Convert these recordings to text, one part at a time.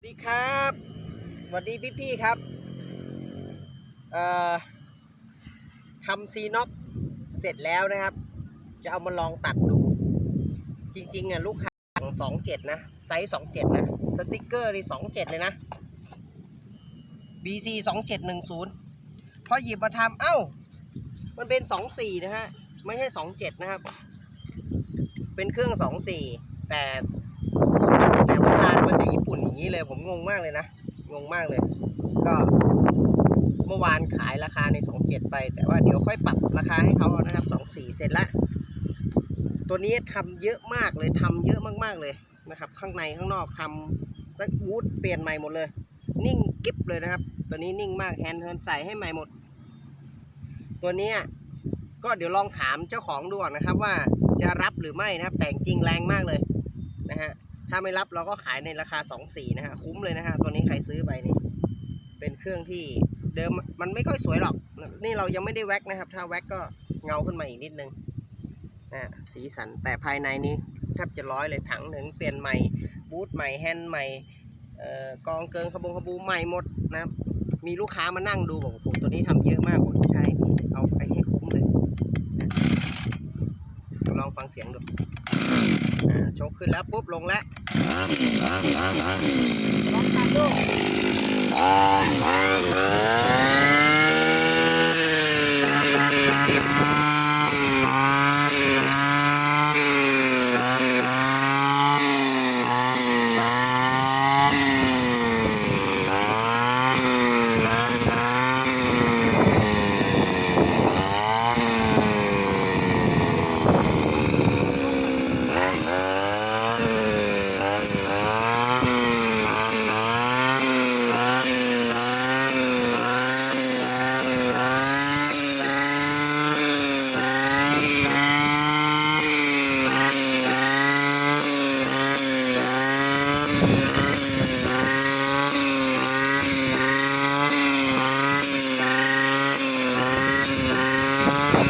สวัสดีครับสวัสดีพี่ๆครับเอ่อทำซีน็อกเสร็จแล้วนะครับ จะเอามาลองตัดดู จริงๆอะลูกค้าสองเจ็ดนะ ไซส์สองเจ็ดนะ สติกเกอร์นี่สองเจ็ดเลยนะ BC สองเจ็ดหนึ่งศูนย์พอหยิบมาทำเอ้า มันเป็นสองสี่นะฮะ ไม่ใช่สองเจ็ดนะครับ เป็นเครื่องสองสี่แต่ แต่ว่าร้านมาจากญี่ปุ่นอย่างนี้เลย ผมงงมากเลยนะ งงมากเลย ก็เมื่อวานขายราคาใน 27 ไป แต่ว่าเดี๋ยวค่อยปรับราคาให้เขานะครับ 24 เสร็จละตัวนี้ทำเยอะมากเลยทำเยอะมากๆเลยนะครับ ข้างในข้างนอกทำตั้งวูดเปลี่ยนใหม่หมดเลย นิ่งกิ๊บเลยนะครับ ตัวนี้นิ่งมากแฮนด์เทิร์นใส่ให้ใหม่หมด ตัวนี้ก็เดี๋ยวลองถามเจ้าของดูก่อนนะครับ ว่าจะรับหรือไม่นะครับ แต่จริงแรงมากเลย ถ้าไม่รับเราก็ขายในราคา 2 4นะฮะคุ้มเลยนะฮะตัวนี้ใครซื้อไปนี่เป็นเครื่องที่เดิมมันไม่ค่อยสวยหรอก นี่เรายังไม่ได้แว็กนะครับ ถ้าแว็กก็เงาขึ้นมาอีกนิดนึงนะฮะสีสันแต่ภายในนี้แทบจะร้อยเลยถังหนึ่งเปลี่ยนใหม่บูทใหม่แฮนด์ใหม่เอ่อกองเกินขบงขบูใหม่หมดนะครับมีลูกค้ามานั่งดูบอกโอ้โหตัวนี้ทำเยอะมากบอกใช่พี่เอาไปให้คุ้มเลยนะลองฟังเสียงดู ชกขึ้นแล้วปุ๊บลงแล้วลองตัดดู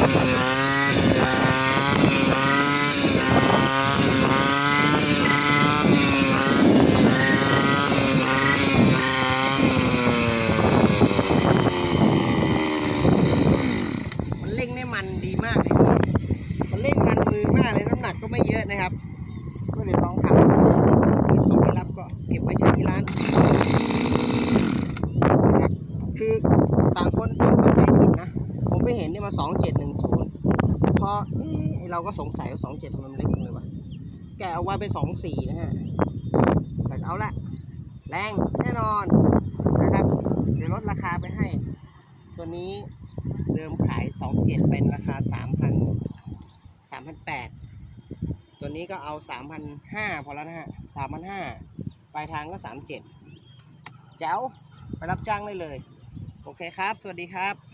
มันเร่งได้มันดีมากเลยพี่มันเร่งมันมือมากเลยน้ำหนักก็ไม่เยอะนะครับ ก็เดี๋ยวลองทำเขาไม่รับก็เก็บไว้ใช้ที่ร้านนะครับคือต่างคนต่างเข้าใจผิดนะ ผมไปเห็นเนี่ยมาสองเจ็ดหนึ่งศูนย์พอเอ๊ะเราก็สงสัยว่าสองเจ็ดมันเล็กเลยวะแกะออกมาเป็นสองสี่นะฮะแต่เอาละแรงแน่นอนนะครับ เดี๋ยวลดราคาไปให้ ตัวนี้เดิมขาย27เป็นราคา3,000 3,800ตัวนี้ก็เอา3,500พอแล้วนะฮะ3,500ปลายทางก็37แจ๋วไปรับจ้างได้เลย โอเคครับ สวัสดีครับ